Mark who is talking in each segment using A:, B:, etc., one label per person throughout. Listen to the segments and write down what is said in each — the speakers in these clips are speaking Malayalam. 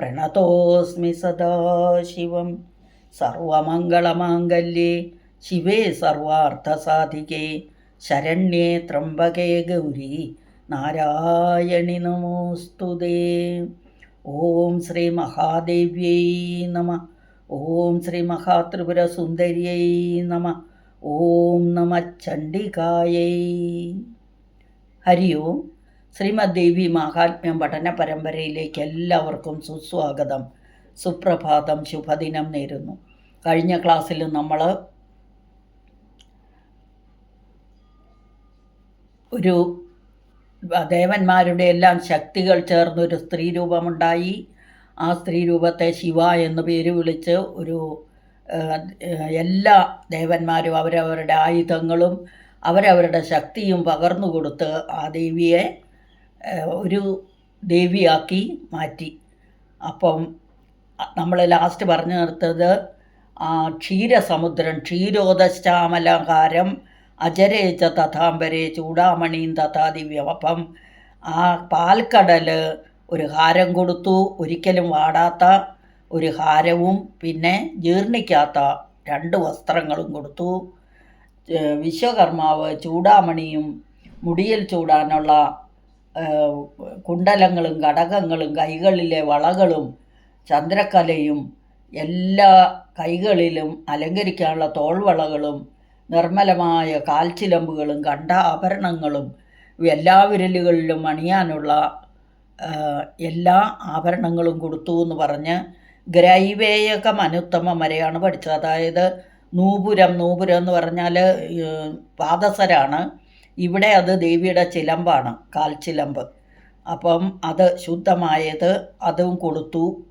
A: പ്രണതോസ്മി സദാശിവം സർവമംഗളമാംഗല്യേ ശിവേ സർവാർത്ഥസാധികേ. ശരണ്യേ ത്രംബകേ ഗൗരി നാരായണി നമോസ്തുതേ ഓം ശ്രീ മഹാദേവ്യൈ നമ. ഓം ശ്രീ മഹാത്രിപുരസുന്ദര്यै നമ. ഓം നമ ചണ്ഡികായൈ. ഹരി ഓം ശ്രീമദ് ദേവി മഹാത്മ്യം പഠന പരമ്പരയിലേക്ക് എല്ലാവർക്കും സുസ്വാഗതം. സുപ്രഭാതം ശുഭദിനം നേരുന്നു. കഴിഞ്ഞ ക്ലാസ്സിൽ നമ്മൾ ഒരു ദേവന്മാരുടെ എല്ലാം ശക്തികൾ ചേർന്നൊരു സ്ത്രീ രൂപമുണ്ടായി ആ സ്ത്രീ രൂപത്തെ ശിവ എന്ന് പേര് വിളിച്ച് ഒരു എല്ലാ ദേവന്മാരും അവരവരുടെ ആയുധങ്ങളും അവരവരുടെ ശക്തിയും പകർന്നു കൊടുത്ത് ആ ദേവിയെ ഒരു ദേവിയാക്കി മാറ്റി. അപ്പം നമ്മൾ ലാസ്റ്റ് പറഞ്ഞു നിർത്തത് ആ ക്ഷീരസമുദ്രം ക്ഷീരോദശ്ചാമലകാരം അജരേച്ച തഥാംബരെ ചൂടാമണിയും തഥാ ദിവ്യം അപ്പം ആ പാൽക്കടൽ ഒരു ഹാരം കൊടുത്തു. ഒരിക്കലും വാടാത്ത ഒരു ഹാരവും പിന്നെ ജീർണിക്കാത്ത രണ്ട് വസ്ത്രങ്ങളും കൊടുത്തു. വിശ്വകർമാവ് ചൂടാമണിയും മുടിയിൽ ചൂടാനുള്ള കുണ്ടലങ്ങളും ഘടകങ്ങളും കൈകളിലെ വളകളും ചന്ദ്രക്കലയും എല്ലാ കൈകളിലും അലങ്കരിക്കാനുള്ള തോൾവളകളും നിർമ്മലമായ കാൽച്ചിലമ്പുകളും കണ്ട ആഭരണങ്ങളും എല്ലാ വിരലുകളിലും അണിയാനുള്ള എല്ലാ ആഭരണങ്ങളും കൊടുത്തു എന്ന് പറഞ്ഞ് ഗ്രൈവേയകം അനുത്തമം വരെയാണ് പഠിച്ചത്. അതായത് നൂപുരം നൂപുരം എന്ന് പറഞ്ഞാൽ പാദസരാണ്. ഇവിടെ അത് ദേവിയുടെ ചിലമ്പാണ് കാൽ ചിലമ്പ്. അപ്പം അത് ശുദ്ധമായത് അതും കൊടുത്തു.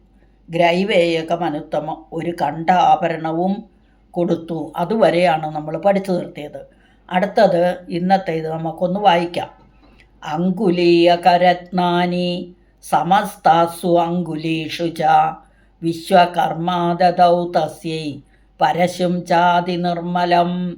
A: ഗ്രൈവേയകം അനുത്തമം ഒരു കണ്ട ആഭരണവും കൊടുത്തു. അതുവരെയാണ് നമ്മൾ പഠിച്ചു നിർത്തിയത്. അടുത്തത് ഇന്നത്തെ ഇത് നമുക്കൊന്ന് വായിക്കാം. അങ്കുലീയകരത്നാനി സമസ്താസു അങ്കുലീഷു ച വിശ്വകർമാദൗ തസ്യൈ പരശും ചാതി നിർമ്മലം.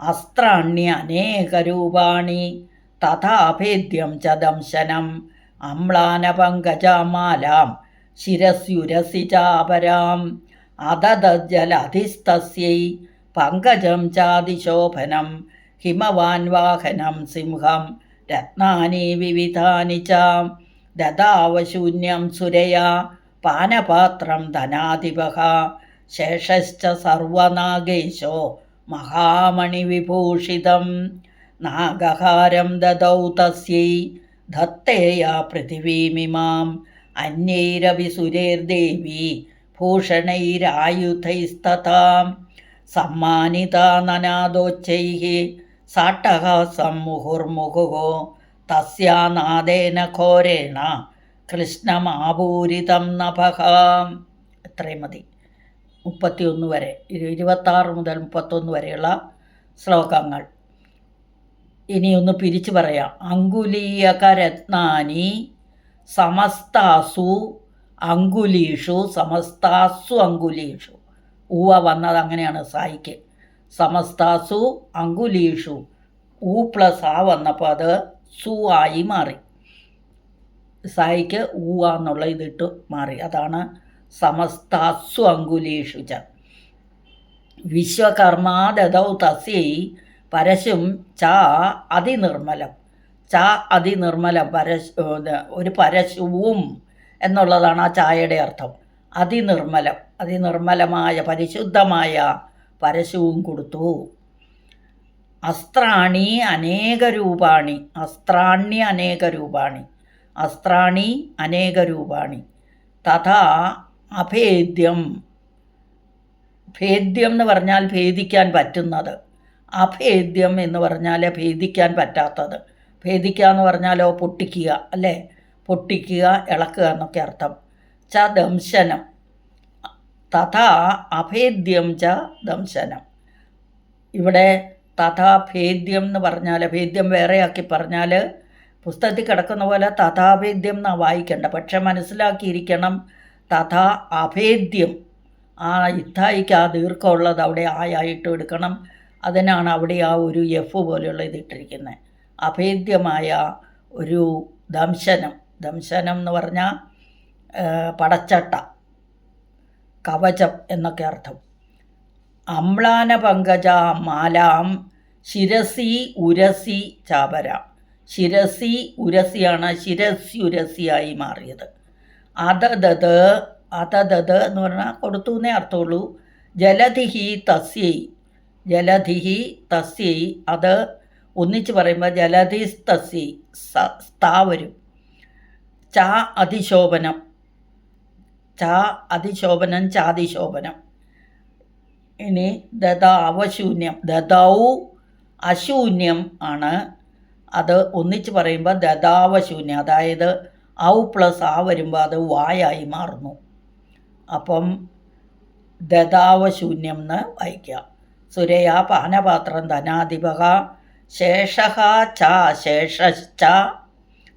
A: അസ്ത്രാണ്യനേകരൂപാണി തഥാഭേദ്യം ച ദംശനം. അമ്ലാനപങ്കജമാലാം ശിരസ്യുരസി ചാപരാം. അതദജലധിസ്തസ്യൈ പങ്കജം ചാതിശോഭനം. ഹിമവാൻ വാഹനം സിംഹം രത്നാനി വിവിധാനി ച. ദദാവശൂന്യം സുരയാ പാനപാത്രം शेषश्च ശേഷശ്ച സർവനാഗേശോ മഹാമണിവിഭൂഷിതം. നാഗഹാരം ദദൗ തസ്യൈ. ധത്തേയ പൃഥിവീമിമാം. അന്യൈരവിസുരേർദേവി ഭൂഷണൈരായുധൈസ്തതാം സമ്മാനിതാ നനാദോച്ചൈः സാട്ടഹാസം മുഹുർമുഹുः തസ്യാനാദേന ഘോരേണ. കൃഷ്ണമാപൂരിതം നഭഃ ഇത്രയും മതി. മുപ്പത്തിയൊന്ന് വരെ ഇരുപത്താറ് മുതൽ മുപ്പത്തൊന്ന് വരെയുള്ള ശ്ലോകങ്ങൾ. ഇനിയൊന്ന് പിരിച്ചു പറയാം. അങ്കുലീയകരത്നാനി സമസ്താസു അങ്കുലീഷു സമസ്താസു അങ്കുലീഷു. ഊവ വന്നത് അങ്ങനെയാണ് സായിക്ക്. സമസ്താസു അങ്കുലീഷു. ഊ പ്ലസ് ആ വന്നപ്പോൾ അത് സു ആയി മാറി. സായിക്ക് ഊവ എന്നുള്ള ഇതിട്ട് മാറി. അതാണ് സമസ്താസു അങ്കുലേഷു ച. വിശ്വകർമാദൗ തസ്യൈ പരശും ച അതിനിർമ്മലം. ച അതിനിർമ്മലം പരശു ഒരു പരശുവും എന്നുള്ളതാണ് ആ ചായയുടെ അർത്ഥം. അതിനിർമ്മലം അതിനിർമ്മലമായ പരിശുദ്ധമായ പരശുവും കൊടുത്തു. അസ്ത്രാണി അനേക രൂപാണി അസ്ത്രാണ്യ അനേക രൂപാണി അസ്ത്രാണി അനേക രൂപാണി തഥാ അഭേദ്യം. ഭേദ്യം എന്ന് പറഞ്ഞാൽ ഭേദിക്കാൻ പറ്റുന്നത്. അഭേദ്യം എന്ന് പറഞ്ഞാൽ ഭേദിക്കാൻ പറ്റാത്തത്. ഭേദിക്കുക എന്ന് പറഞ്ഞാലോ പൊട്ടിക്കുക അല്ലേ? പൊട്ടിക്കുക ഇളക്കുക എന്നൊക്കെ അർത്ഥം. ച ദംശനം. തഥാ അഭേദ്യം ച ദംശനം. ഇവിടെ തഥാ ഭേദ്യം എന്ന് പറഞ്ഞാൽ ഭേദ്യം വേറെയാക്കി പറഞ്ഞാൽ പുസ്തകത്തിൽ കിടക്കുന്ന പോലെ തഥാഭേദ്യം എന്നാണ് വായിക്കേണ്ട. പക്ഷെ മനസ്സിലാക്കിയിരിക്കണം തഥാ അഭേദ്യം. ആ ഇത്തായിക്ക് ആ ദീർഘമുള്ളത് അവിടെ ആയായിട്ട് എടുക്കണം. അതിനാണ് അവിടെ ആ ഒരു എഫ് പോലെയുള്ള ഇതിട്ടിരിക്കുന്നത് അഭേദ്യമായ ഒരു ദംശനം. ദംശനം എന്ന് പറഞ്ഞാൽ പടച്ചട്ട കവചം എന്നൊക്കെ അർത്ഥം. അമ്ലാന പങ്കജ മാലാം ശിരസി ഉരസി ചാപര. ശിരസി ഉരസിയാണ് ശിരസ്യുരസിയായി മാറിയത്. അതതത് അതതത് എന്ന് പറഞ്ഞാൽ കൊടുത്തു എന്നേ അർത്ഥമുള്ളൂ. ജലധിഹി തസ്യൈ ജലധിഹി തസ്യൈ അത് ഒന്നിച്ച് പറയുമ്പോൾ ജലധി തസ്യൈ സ്ഥാ വരും. ച അതിശോഭനം ച അതിശോഭനം ചാതിശോഭനം ഇനി ദതാവശൂന്യം ദതൗ അശൂന്യം ആണ്. അത് ഒന്നിച്ച് പറയുമ്പോൾ ദതാവശൂന്യം അതായത് ഔ പ്ലസ് ആ വരുമ്പോൾ അത് വായായി മാറുന്നു. അപ്പം ദതാവശൂന്യം എന്ന് വായിക്കുക സുരയ പാനപാത്രം ധനാധിപക ശേഷഹ ച ശേഷശ്ച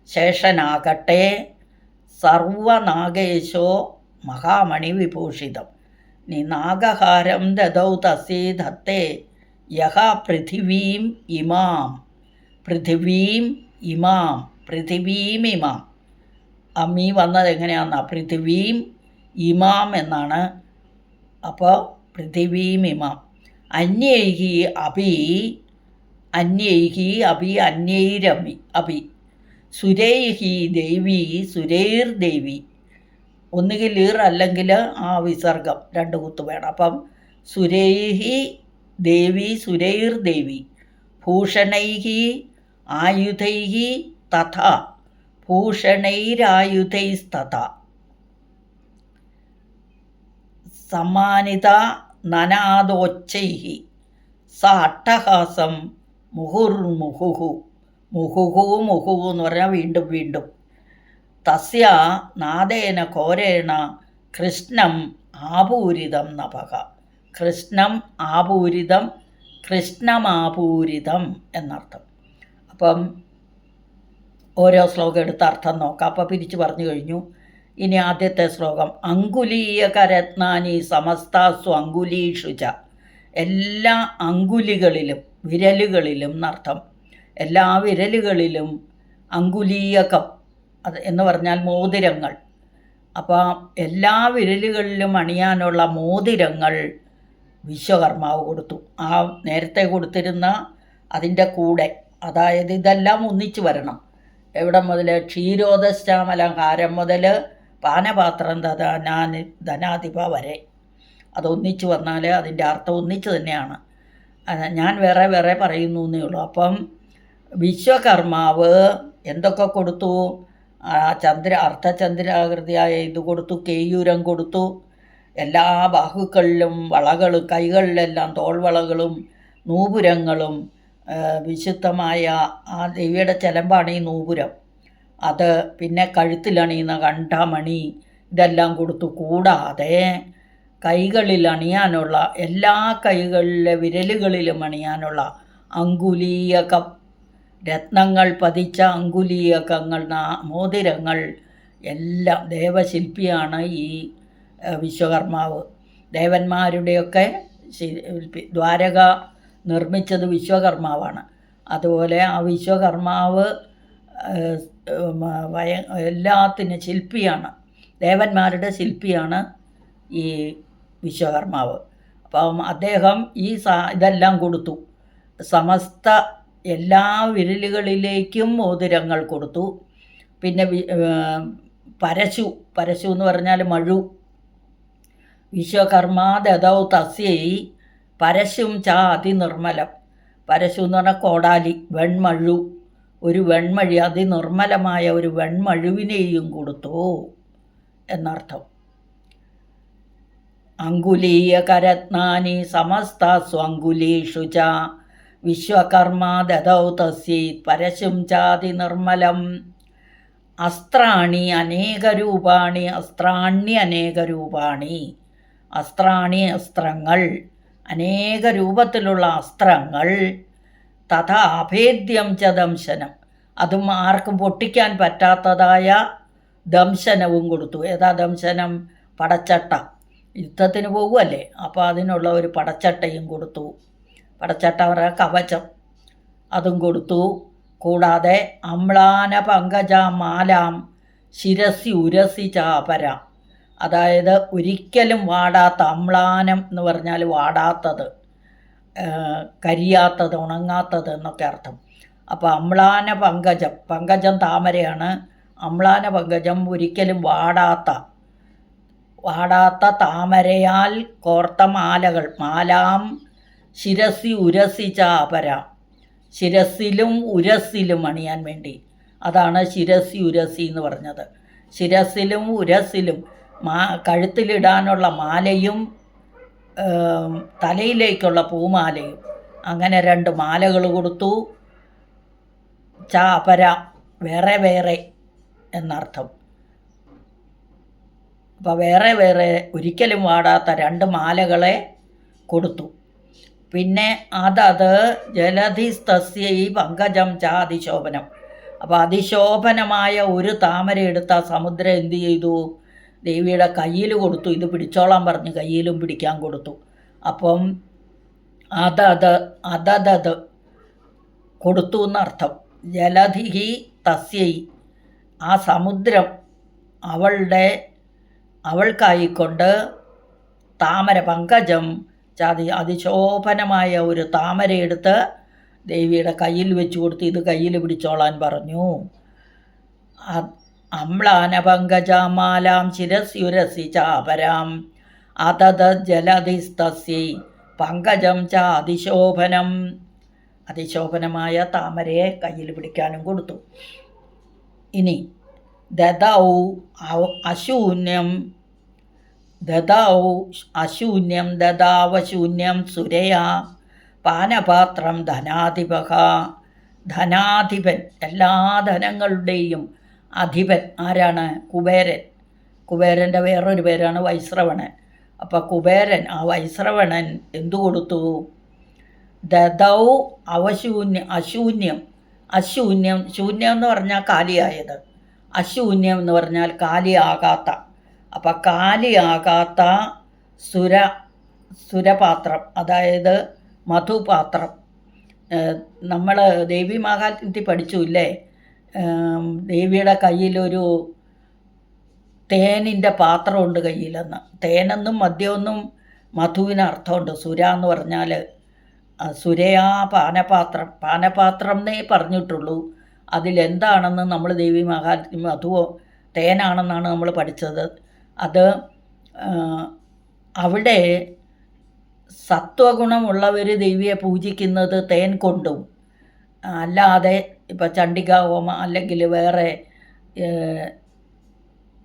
A: ശേഷനാകട്ടെ സർവനാഗേശോ മഹാമണി വിഭൂഷിതം നീ നാഗഹാരം ദദൗ തസി ധത്തെ യഹ പൃഥിവീം ഇമാം. പൃഥിവീം ഇമാം. പൃഥിവീം അമ്മീ വന്നത് എങ്ങനെയാണെന്നാ പൃഥിവീം ഇമാം എന്നാണ്. അപ്പോൾ പൃഥിവീം ഇമാം. അന്യൈഹി അഭി അന്യൈഹി അഭി അന്യൈരമി അഭി. സുരൈഹി ദേവി സുരൈർ ദേവി. ഒന്നുകിൽ ഈർ അല്ലെങ്കിൽ ആ വിസർഗം രണ്ട് കുത്ത് വേണം. അപ്പം സുരൈഹി ദേവി സുരൈർ ദേവി. ഭൂഷണൈഹി ആയുധൈഹി തഥ. ഭൂഷണൈരായുധൈസ്തഥ. സമ്മാനിത നനാദോച്ചൈ സ അട്ടഹാസം മുഹുർമുഹുഹു. മുഹുഹു മുഹുഹു എന്ന് പറഞ്ഞാൽ വീണ്ടും വീണ്ടും. തസ്യ നാദേന കോരേണ കൃഷ്ണം ആപൂരിതം നഭക കൃഷ്ണം ആപൂരിതം കൃഷ്ണമാപൂരിതം എന്നർത്ഥം. അപ്പം ഓരോ ശ്ലോകം എടുത്ത് അർത്ഥം നോക്കാം. അപ്പോൾ പിരിച്ചു പറഞ്ഞു കഴിഞ്ഞു. ഇനി ആദ്യത്തെ ശ്ലോകം. അങ്കുലീയകരത്നാനി സമസ്താസു അങ്കുലീഷു ച. എല്ലാ അങ്കുലികളിലും വിരലുകളിലും എന്നർത്ഥം. എല്ലാ വിരലുകളിലും അങ്കുലീയകം അത് എന്ന് പറഞ്ഞാൽ മോതിരങ്ങൾ. അപ്പോൾ എല്ലാ വിരലുകളിലും അണിയാനുള്ള മോതിരങ്ങൾ വിശ്വകർമാവ് കൊടുത്തു. ആ നേരത്തെ കൊടുത്തിരുന്ന അതിന്റെ കൂടെ. അതായത് ഇതെല്ലാം ഒന്നിച്ചു വരണം. എവിടെ മുതൽ ക്ഷീരോദശാമലങ്കാരം മുതൽ പാനപാത്രം ധനാ ധനാധിപ വരെ. അതൊന്നിച്ചു വന്നാൽ അതിന്റെ അർത്ഥം ഒന്നിച്ചു തന്നെയാണ്. ഞാൻ വേറെ വേറെ പറയുന്നു എന്നേ ഉള്ളൂ. അപ്പം വിശ്വകർമാവ് എന്തൊക്കെ കൊടുത്തു? ചന്ദ്ര അർദ്ധചന്ദ്രാകൃതിയായ ഇത് കൊടുത്തു കേയൂരം കൊടുത്തു. എല്ലാ ബാഹുക്കളിലും വളകൾ കൈകളിലെല്ലാം തോൾവളകളും നൂപുരങ്ങളും വിശുദ്ധമായ ആ ദേവിയുടെ ചെലമ്പാണ് ഈ നൂപുരം. അത് പിന്നെ കഴുത്തിലണിയുന്ന കണ്ടാമണി ഇതെല്ലാം കൊടുത്തു കൂടാതെ കൈകളിൽ അണിയാനുള്ള എല്ലാ കൈകളിലെ വിരലുകളിലും അണിയാനുള്ള അങ്കുലീയകം രത്നങ്ങൾ പതിച്ച അങ്കുലീയകങ്ങൾ മോതിരങ്ങൾ എല്ലാം ദേവശില്പിയാണ് ഈ വിശ്വകർമാവ്. ദേവന്മാരുടെയൊക്കെ ശില്പി ദ്വാരക നിർമ്മിച്ചത് വിശ്വകർമാവാണ്. അതുപോലെ ആ വിശ്വകർമാവ് വയ എല്ലാത്തിനും ശില്പിയാണ്. ദേവന്മാരുടെ ശില്പിയാണ് ഈ വിശ്വകർമാവ്. അപ്പം അദ്ദേഹം ഈ സാ ഇതെല്ലാം കൊടുത്തു. സമസ്ത എല്ലാ വിരലുകളിലേക്കും മോതിരങ്ങൾ കൊടുത്തു. പിന്നെ പരശു പരശു എന്ന് പറഞ്ഞാൽ മഴു. വിശ്വകർമാ ദതൗ തസ്യൈ. പരശും ചാതി നിർമ്മലം. പരശു എന്ന് പറഞ്ഞാൽ കോടാലി വെൺമഴു. ഒരു വെൺമഴി അതിനിർമ്മലമായ ഒരു വെൺമഴുവിനെയും കൊടുത്തു എന്നർത്ഥം. അങ്കുലീയകരത്നാനി സമസ്ത സ്വങ്കുലീഷു ച. വിശ്വകർമാ ദതൗ തസ്യൈ പരശും ചാതി നിർമ്മലം. അസ്ത്രാണി അനേകരൂപാണി അസ്ത്രാണി അനേകരൂപാണി. അസ്ത്രാണി അസ്ത്രങ്ങൾ അനേക രൂപത്തിലുള്ള അസ്ത്രങ്ങൾ തഥാ അഭേദ്യം ച ദംശനം. അതും ആർക്കും പൊട്ടിക്കാൻ പറ്റാത്തതായ ദംശനവും കൊടുത്തു. ഏതാ ദംശനം? പടച്ചട്ട. യുദ്ധത്തിന് പോകുമല്ലേ അപ്പോൾ അതിനുള്ള ഒരു പടച്ചട്ടയും കൊടുത്തു. പടച്ചട്ട അവരുടെ കവചം. അതും കൊടുത്തു. കൂടാതെ അമ്ലാന പങ്കജ മാലാം ശിരസി ഉരസി ചാപര. അതായത് ഒരിക്കലും വാടാത്ത അമ്ലാനം എന്ന് പറഞ്ഞാൽ വാടാത്തത് കരിയാത്തത് ഉണങ്ങാത്തത് എന്നൊക്കെ അർത്ഥം. അപ്പോൾ അമ്ലാന പങ്കജം പങ്കജം താമരയാണ്. അമ്ലാന പങ്കജം ഒരിക്കലും വാടാത്ത വാടാത്ത താമരയാൽ കോർത്ത മാലകൾ മാലാം ശിരസി ഉരസി ചാപര ശിരസിലും ഉരസിലും അണിയാൻ വേണ്ടി. അതാണ് ശിരസി ഉരസി എന്ന് പറഞ്ഞത്. ശിരസിലും ഉരസിലും മാ കഴുത്തിലിടാനുള്ള മാലയും തലയിലേക്കുള്ള പൂമാലയും. അങ്ങനെ രണ്ട് മാലകൾ കൊടുത്തു. ചാപര വേറെ വേറെ എന്നർത്ഥം. അപ്പോൾ വേറെ വേറെ ഒരിക്കലും വാടാത്ത രണ്ട് മാലകളെ കൊടുത്തു. പിന്നെ അതത് ജലധിസ്തസ്യ ഈ പങ്കജം ച അതിശോഭനം അപ്പോൾ അതിശോഭനമായ ഒരു താമര എടുത്ത സമുദ്രം എന്തു ചെയ്തു? ദേവിയുടെ കയ്യിൽ കൊടുത്തു. ഇത് പിടിച്ചോളാൻ പറഞ്ഞ്. കയ്യിലും പിടിക്കാൻ കൊടുത്തു. അപ്പം അതത് അതതത് കൊടുത്തു എന്നർത്ഥം. ജലധിഹി തസ്യൈ. ആ സമുദ്രം അവളുടെ അവൾക്കായിക്കൊണ്ട് താമര പങ്കജം ചതി അതിശോഭനമായ ഒരു താമര എടുത്ത് ദേവിയുടെ കയ്യിൽ വെച്ച് കൊടുത്ത് ഇത് കയ്യിൽ പിടിച്ചോളാൻ പറഞ്ഞു. അ- അമ്ലാന പങ്കജാമാലാം ശിരസ്യുരസി ചാപരാം. അതത് ജലധിസ്തസ്യൈ പങ്കജം ച അതിശോഭനം അതിശോഭനമായ താമരയെ കയ്യിൽ പിടിക്കാനും കൊടുത്തു. ഇനി ദദൗ അശൂന്യം. ദദൗ അശൂന്യം ദദാവശൂന്യം സുരയാ. പാനപാത്രം ധനാധിപക ധനാധിപൻ എല്ലാ ധനങ്ങളുടെയും അധിപൻ ആരാണ്? കുബേരൻ. കുബേരന്റെ വേറൊരു പേരാണ് വൈശ്രവണൻ. അപ്പോൾ കുബേരൻ ആ വൈശ്രവണൻ എന്തു കൊടുത്തു? ദദൗ അവശൂന്യ അശൂന്യം. അശൂന്യം ശൂന്യം എന്ന് പറഞ്ഞാൽ കാലിയായത്. അശൂന്യം എന്ന് പറഞ്ഞാൽ കാലിയാകാത്ത. അപ്പം കാലിയാകാത്ത സുര സുരപാത്രം അതായത് മധുപാത്രം. നമ്മൾ ദേവി മഹാത്മ്യത്തിൽ പഠിച്ചു ഇല്ലേ? ദേവിയുടെ കയ്യിലൊരു തേനിന്റെ പാത്രമുണ്ട് കയ്യിലെന്ന്. തേനെന്നും മദ്യമൊന്നും മധുവിന് അർത്ഥമുണ്ട്. സുര എന്ന് പറഞ്ഞാൽ സുരയാ പാനപാത്രം. പാനപാത്രം എന്നേ പറഞ്ഞിട്ടുള്ളൂ. അതിലെന്താണെന്ന് നമ്മൾ ദേവി മഹാ മധുവോ തേനാണെന്നാണ് നമ്മൾ പഠിച്ചത്. അത് അവിടെ സത്വഗുണമുള്ളവർ ദേവിയെ പൂജിക്കുന്നത് തേൻ കൊണ്ടും അല്ലാതെ ഇപ്പം ചണ്ഡിക അല്ലെങ്കിൽ വേറെ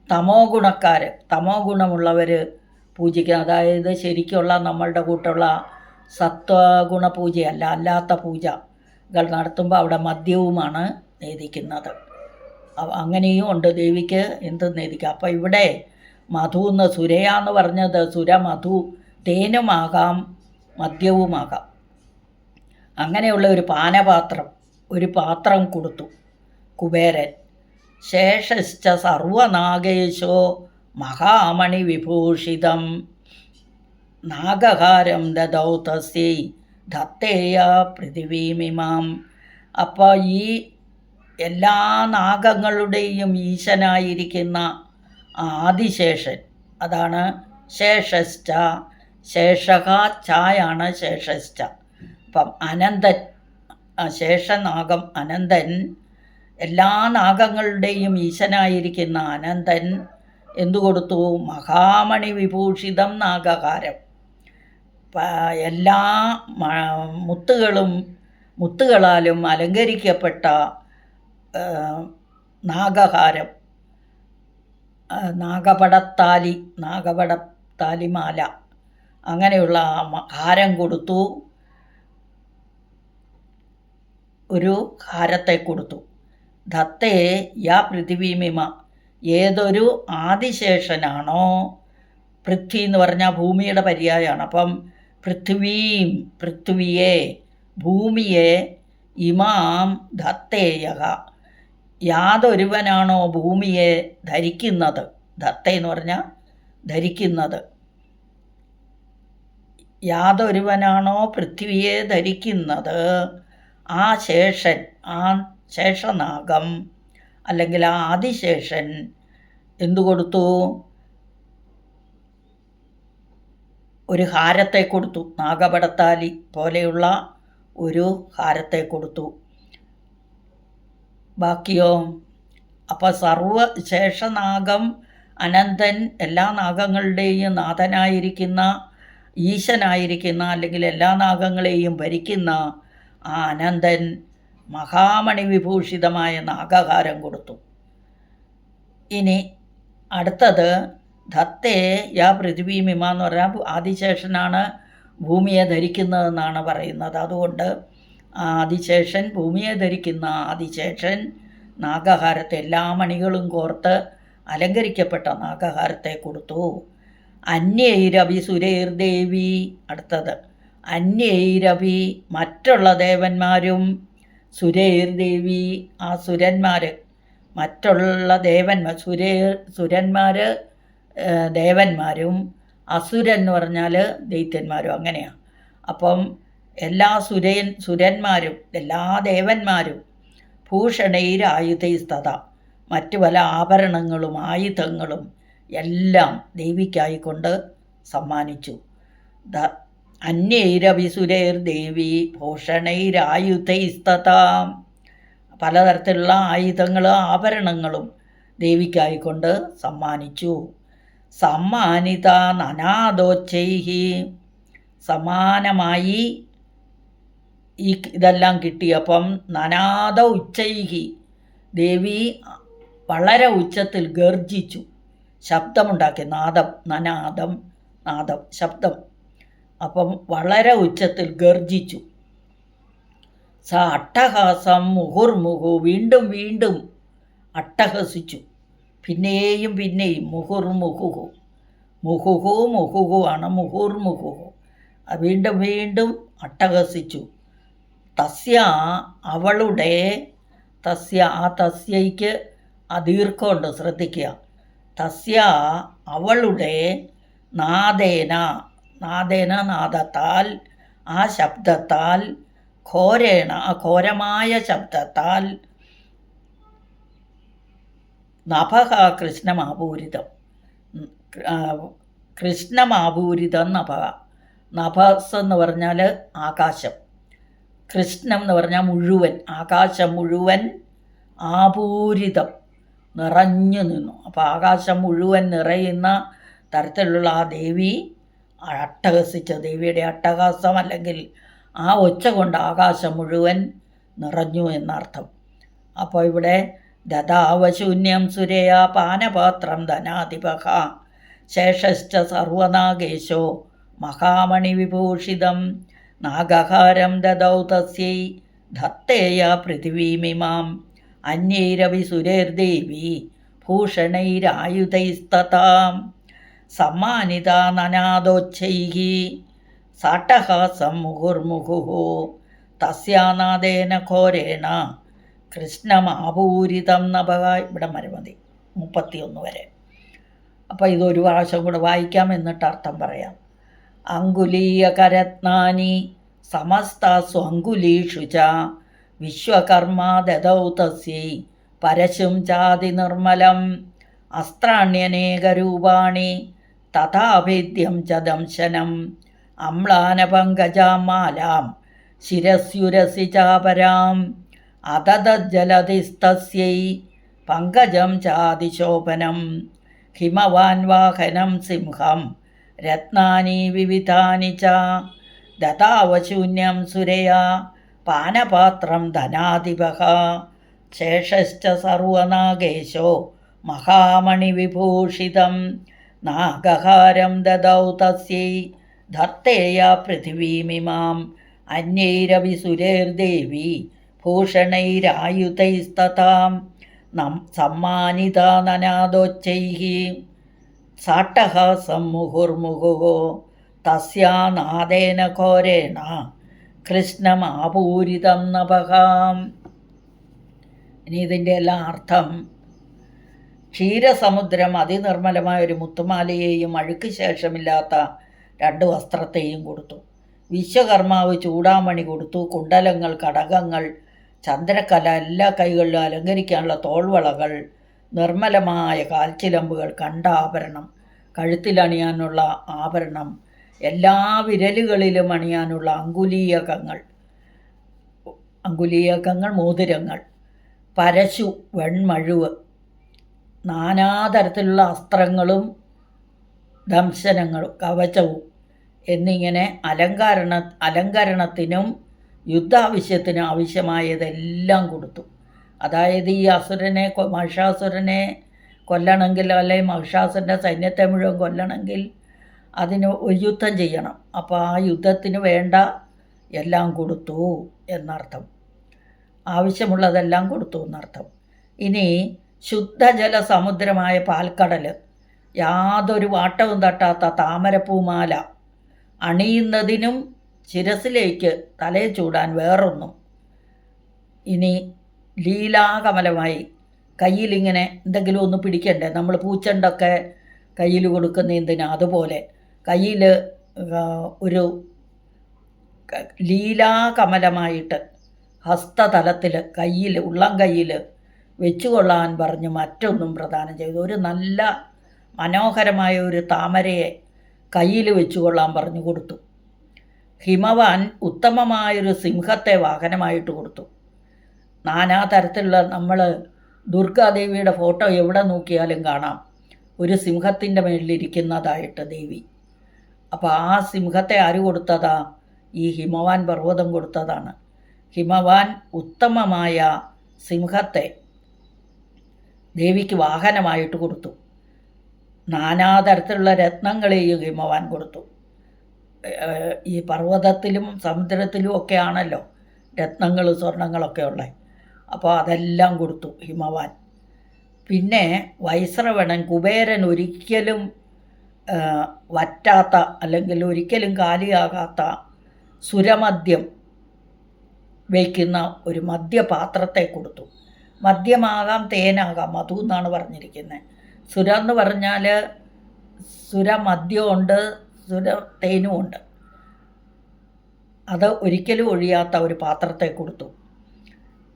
A: തമോ ഗുണക്കാർ തമോ ഗുണമുള്ളവർ പൂജിക്കുക അതായത് ശരിക്കുള്ള നമ്മളുടെ കൂട്ടുള്ള സത്വഗുണ പൂജയല്ല അല്ലാത്ത പൂജകൾ നടത്തുമ്പോൾ അവിടെ മദ്യവുമാണ് നേദിക്കുന്നത്. അങ്ങനെയും ഉണ്ട്. ദേവിക്ക് എന്ത് നേദിക്കുക അപ്പോൾ ഇവിടെ മധു എന്ന് സുരയ എന്ന് പറഞ്ഞത് സുര മധു തേനുമാകാം മദ്യവുമാകാം. അങ്ങനെയുള്ള ഒരു പാനപാത്രം. ഒരു പാത്രം കൊടുത്തു. കുബേരൻ ശേഷശ്ച സർവനാഗേശോ മഹാമണി വിഭൂഷിതം. നാഗഹാരം ദദൗ തസ്യൈ ധത്തേയ പൃഥിവീമിമാം. അപ്പോൾ ഈ എല്ലാ നാഗങ്ങളുടെയും ഈശനായിരിക്കുന്ന ആദിശേഷൻ അതാണ് ശേഷശ്ച ശേഷക ചായാണ് ശേഷശ്ച അപ്പം അനന്തൻ ശേഷനാഗം അനന്തൻ. എല്ലാ നാഗങ്ങളുടെയും ഈശനായിരിക്കുന്ന അനന്തൻ എന്തു കൊടുത്തു മഹാമണി വിഭൂഷിതം നാഗകാരം എല്ലാ മുത്തുകളും മുത്തുകളാലും അലങ്കരിക്കപ്പെട്ട നാഗഹാരം. നാഗപടത്താലി നാഗപടത്താലിമാല. അങ്ങനെയുള്ള ഹാരം കൊടുത്തു. ഒരു ഹാരത്തെ കൊടുത്തു. ദത്തേ യാ പൃഥിവീമിമ ഏതൊരു ആദിശേഷനാണോ? പൃഥ്വി എന്ന് പറഞ്ഞാൽ ഭൂമിയുടെ പര്യായമാണ് അപ്പം പൃഥ്വീം പൃഥ്വിയെ ഭൂമിയെ ഇമാം ദത്തേയക യാതൊരുവനാണോ ഭൂമിയെ ധരിക്കുന്നത്? ദത്ത എന്ന് പറഞ്ഞാൽ ധരിക്കുന്നത്. യാതൊരുവനാണോ പൃഥ്വിയെ ധരിക്കുന്നത്? ആ ശേഷൻ ആ ശേഷനാഗം അല്ലെങ്കിൽ ആ ആദിശേഷൻ എന്തു കൊടുത്തു? ഒരു ഹാരത്തെ കൊടുത്തു. നാഗപടത്താലി പോലെയുള്ള ഒരു ഹാരത്തെ കൊടുത്തു. ബാക്കിയോ? അപ്പോൾ സർവ ശേഷനാഗം അനന്തൻ എല്ലാ നാഗങ്ങളുടെയും നാഥനായിരിക്കുന്ന ഈശനായിരിക്കുന്ന അല്ലെങ്കിൽ എല്ലാ നാഗങ്ങളെയും ഭരിക്കുന്ന ആ അനന്തൻ മഹാമണി വിഭൂഷിതമായ നാഗഹാരം കൊടുത്തു. ഇനി അടുത്തത് ധത്തേ യാ പൃഥ്വീമിമ എന്ന് പറഞ്ഞാൽ ആദിശേഷനാണ് ഭൂമിയെ ധരിക്കുന്നതെന്നാണ് പറയുന്നത്. അതുകൊണ്ട് ആദിശേഷൻ ഭൂമിയെ ധരിക്കുന്ന ആദിശേഷൻ നാഗഹാരത്തെ എല്ലാ മണികളും കോർത്ത് അലങ്കരിക്കപ്പെട്ട നാഗഹാരത്തെ കൊടുത്തു. അന്യൈരവി സുരൈർദേവി അടുത്തത് അന്യൈരവി മറ്റുള്ള ദേവന്മാരും സുരേർ ദേവി ആ സുരന്മാർ മറ്റുള്ള ദേവന്മാർ സുരേ സുരന്മാർ ദേവന്മാരും അസുരൻ എന്ന് പറഞ്ഞാൽ ദൈത്യന്മാരും അങ്ങനെയാണ് അപ്പം എല്ലാ സുരൻ സുരന്മാരും എല്ലാ ദേവന്മാരും ഭൂഷണൈരായുധൈസ്തത മറ്റു പല ആഭരണങ്ങളും ആയുധങ്ങളും എല്ലാം ദേവിക്കായിക്കൊണ്ട് സമ്മാനിച്ചു. ദ അന്യൈരവിസുരേർ ദേവി ഭൂഷണൈരായുധൈസ്തത. പലതരത്തിലുള്ള ആയുധങ്ങളും ആഭരണങ്ങളും ദേവിക്കായിക്കൊണ്ട് സമ്മാനിച്ചു. സമ്മാനിത നനാദോച്ചൈഹി. സമാനമായി ഈ ഇതെല്ലാം കിട്ടിയപ്പം നനാദ ഉച്ചൈഹി. ദേവി വളരെ ഉച്ചത്തിൽ ഗർജിച്ചു. ശബ്ദമുണ്ടാക്കി. നാദം നനാദം നാദം ശബ്ദം. അപ്പം വളരെ ഉച്ചത്തിൽ ഗർജിച്ചു. സ അട്ടഹാസം മുഹുർമുഹു വീണ്ടും വീണ്ടും അട്ടഹസിച്ചു. പിന്നെയും പിന്നെയും മുഹുർമുഹുഹു. മുഹുഹു മുഹുഹു ആണ് മുഹുർമുഹുഹു. വീണ്ടും വീണ്ടും അട്ടഹസിച്ചു. തസ്യ അവളുടെ തസ്യ ആ തസ്യയ്ക്ക് ദീർഘമുണ്ട് ശ്രദ്ധിക്കുക. തസ്യ അവളുടെ നാദേന നാദേന നാദത്താൽ ആ ശബ്ദത്താൽ ഘോരേണ ഘോരമായ ശബ്ദത്താൽ നഭഹ കൃഷ്ണമാപൂരിതം കൃഷ്ണമാപൂരിതം നഭഹ നഭസ് എന്ന് പറഞ്ഞാൽ ആകാശം. കൃഷ്ണം എന്ന് പറഞ്ഞാൽ മുഴുവൻ ആകാശം മുഴുവൻ ആപൂരിതം നിറഞ്ഞു നിന്നു. അപ്പോൾ ആകാശം മുഴുവൻ നിറയുന്ന തരത്തിലുള്ള ആ ദേവി അട്ടഹസിച്ച ദേവിയുടെ അട്ടഹാസം അല്ലെങ്കിൽ ആ ഒച്ച കൊണ്ട് ആകാശം മുഴുവൻ നിറഞ്ഞു എന്നർത്ഥം. അപ്പോൾ ഇവിടെ ദദാവശൂന്യം സുരയാ പാനപാത്രം ധനാധിപഹ ശേഷശ്ച സർവനാഗേശോ മഹാമണി വിഭൂഷിതം നാഗഹാരം ദദൗ തസ്യൈ ധത്തേയ പൃഥിവീമിമാം അന്യൈരവി സുരേർദേവി ഭൂഷണൈരായുധൈസ്തതാം. സമ്മാനിത നനാദോച്ചൈः സാട്ടഹാസം മുഹുർമുഹുः തസ്യാനാദേന ഘോരേണ. കൃഷ്ണമാപൂരിതം നഭക ഇവിടെ മരുമതി. മതി മുപ്പത്തിയൊന്ന് വരെ. അപ്പോൾ ഇതൊരു പ്രാവശ്യം കൂടെ വായിക്കാം എന്നിട്ട് അർത്ഥം പറയാം. അങ്കുലീയകരത്നാനി സമസ്താസു അങ്കുലീഷു ച. വിശ്വകർമാ ദദൗ തസ്യൈ. പരശും ചാതി നിർമ്മലം. അസ്ത്രാണ്യനേകരൂപാണി. തഥാഭേദ്യം ച ദംശനം. അമ്ലാനപങ്കജാമാലാം. ശിരസ്യുരസി ചാപരാം. അതതജ്ജലതിസ്തസ്യൈ. പങ്കജം ചാതിശോഭനം. ഹിമവാൻ വാഹനം സിംഹം. രത്നാനി വിവിധാനി ച. ദതാവശൂന്യം സുരയാ. പാനപാത്രം ധനാധിപഃ ശേഷശ്ച സർവനാഗേശോ. മഹാമണിവിഭൂഷിതം. നാഗഹാരം ദദൗ തസ്യൈ. ധത്തേയ പൃഥിവീമിമാം അന്യൈരവിസുരേർദേവി ഭൂഷണൈരായുധൈസ്തതാം നം സമ്മാനിത നനാദോച്ചൈः സാട്ടഹാസം മുഹുർമുഹുः തസ്യാനാദേന ഘോരേണ. കൃഷ്ണമാപൂരിതം നഭകാം ഇനി ഇതിന്റെ എല്ലാം അർത്ഥം ക്ഷീരസമുദ്രം അതിനിർമ്മലമായ ഒരു മുത്തുമാലയെയും അഴുക്ക് ശേഷമില്ലാത്ത രണ്ട് വസ്ത്രത്തെയും കൊടുത്തു. വിശ്വകർമാവ് ചൂടാമണി കൊടുത്തു. കുണ്ടലങ്ങൾ കടകങ്ങൾ ചന്ദ്രക്കല എല്ലാ കൈകളിലും അലങ്കരിക്കാനുള്ള തോൾവളകൾ നിർമ്മലമായ കാൽച്ചിലമ്പുകൾ കണ്ട ആഭരണം കഴുത്തിലണിയാനുള്ള ആഭരണം എല്ലാ വിരലുകളിലും അണിയാനുള്ള അങ്കുലീയകങ്ങൾ അങ്കുലീയകങ്ങൾ മോതിരങ്ങൾ പരശു വെൺമഴുവ് നാനാതരത്തിലുള്ള അസ്ത്രങ്ങളും ദംശനങ്ങളും കവചവും എന്നിങ്ങനെ അലങ്കാരണ അലങ്കരണത്തിനും യുദ്ധാവശ്യത്തിനും ആവശ്യമായതെല്ലാം കൊടുത്തു. അതായത് ഈ അസുരനെ മഹിഷാസുരനെ കൊല്ലണമെങ്കിൽ അല്ലെങ്കിൽ മഹിഷാസുരന്റെ സൈന്യത്തെ മുഴുവൻ കൊല്ലണമെങ്കിൽ അതിന് ഒരു യുദ്ധം ചെയ്യണം. അപ്പോൾ ആ യുദ്ധത്തിന് വേണ്ട എല്ലാം കൊടുത്തു എന്നർത്ഥം. ആവശ്യമുള്ളതെല്ലാം കൊടുത്തു എന്നർത്ഥം. ഇനി ശുദ്ധജല സമുദ്രമായ പാൽക്കടൽ യാതൊരു വാട്ടവും തട്ടാത്ത താമരപ്പൂമാല. അണിയുന്നതിനും ശിരസിലേക്ക് തലയെ ചൂടാൻ വേറൊന്നും. ഇനി ലീലാകമലമായി കയ്യിലിങ്ങനെ എന്തെങ്കിലും ഒന്ന് പിടിക്കണ്ടേ? നമ്മൾ പൂച്ചണ്ടൊക്കെ കയ്യിൽ കൊടുക്കുന്ന എന്തിനാ? അതുപോലെ കയ്യിൽ ഒരു ലീലാകമലമായിട്ട് ഹസ്തതലത്തിൽ കയ്യിൽ ഉള്ളം കയ്യിൽ വെച്ചുകൊള്ളാൻ പറഞ്ഞ് മറ്റൊന്നും പ്രദാനം ചെയ്തു. ഒരു നല്ല മനോഹരമായ ഒരു താമരയെ കയ്യിൽ വെച്ചുകൊള്ളാൻ പറഞ്ഞു കൊടുത്തു. ഹിമവാൻ ഉത്തമമായൊരു സിംഹത്തെ വാഹനമായിട്ട് കൊടുത്തു. നാനാ തരത്തിലുള്ള നമ്മൾ ദുർഗാദേവിയുടെ ഫോട്ടോ എവിടെ നോക്കിയാലും കാണാം. ഒരു സിംഹത്തിന്റെ മേളിലിരിക്കുന്നതായിട്ട് ദേവി. അപ്പോൾ ആ സിംഹത്തെ ആര് കൊടുത്തതാ? ഈ ഹിമവാൻ പർവതം കൊടുത്തതാണ്. ഹിമവാൻ ഉത്തമമായ സിംഹത്തെ ദേവിക്ക് വാഹനമായിട്ട് കൊടുത്തു. നാനാതരത്തിലുള്ള രത്നങ്ങളെയും ഹിമവാൻ കൊടുത്തു. ഈ പർവതത്തിലും സമുദ്രത്തിലും ഒക്കെ ആണല്ലോ രത്നങ്ങൾ സ്വർണങ്ങളൊക്കെ ഉള്ളത് അപ്പോൾ അതെല്ലാം കൊടുത്തു ഹിമവാൻ പിന്നെ വൈശ്രവണൻ കുബേരൻ ഒരിക്കലും വറ്റാത്ത അല്ലെങ്കിൽ ഒരിക്കലും കാലിയാകാത്ത സുരമദ്യം വയ്ക്കുന്ന ഒരു മദ്യപാത്രത്തെ കൊടുത്തു. മദ്യമാകാം തേനാകാം. മധു എന്നാണ് പറഞ്ഞിരിക്കുന്നത് സുര എന്ന് പറഞ്ഞാൽ സുര മദ്യമുണ്ട് സുര തേനുമുണ്ട് അത് ഒരിക്കലും ഒഴിയാത്ത ഒരു പാത്രത്തെ കൊടുത്തു.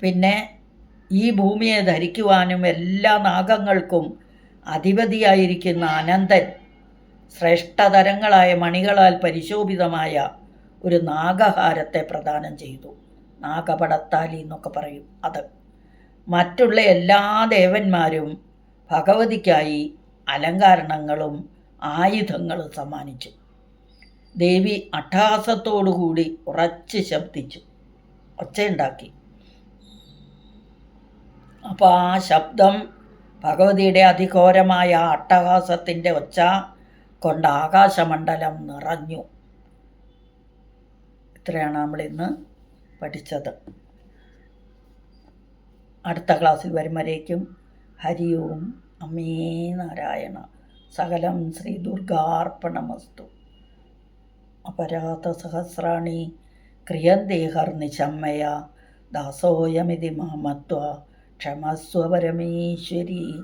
A: പിന്നെ ഈ ഭൂമിയെ ധരിക്കുവാനും എല്ലാ നാഗങ്ങൾക്കും അധിപതിയായിരിക്കുന്ന അനന്തൻ ശ്രേഷ്ഠതരങ്ങളായ മണികളാൽ പരിശോഭിതമായ ഒരു നാഗഹാരത്തെ പ്രദാനം ചെയ്തു. നാഗപടത്താലി എന്നൊക്കെ പറയും അത്. മറ്റുള്ള എല്ലാ ദേവന്മാരും ഭഗവതിക്കായി അലങ്കാരണങ്ങളും ആയുധങ്ങളും സമ്മാനിച്ചു. ദേവി അട്ടഹാസത്തോടുകൂടി ഉറച്ച് ശബ്ദിച്ചു. ഒച്ചയുണ്ടാക്കി. അപ്പോൾ ആ ശബ്ദം ഭഗവതിയുടെ അതിഘോരമായ അട്ടഹാസത്തിന്റെ ഒച്ച കൊണ്ട് ആകാശമണ്ഡലം നിറഞ്ഞു. ഇത്രയാണ് നമ്മളിന്ന് പഠിച്ചത്. അടുത്ത ക്ലാസ്സിൽ വരുമ്പോഴേക്കും ഹരി ഓം അമേ നാരായണ. സകലം ശ്രീ ദുർഗാർപ്പണമസ്തു. അപരാധ സഹസ്രാണി ക്രിയന്തേഹർ നിശമ്മയ ദാസോയമിതി മഹമത്വ. ക്ഷമസ്വ പരമേശ്വരി.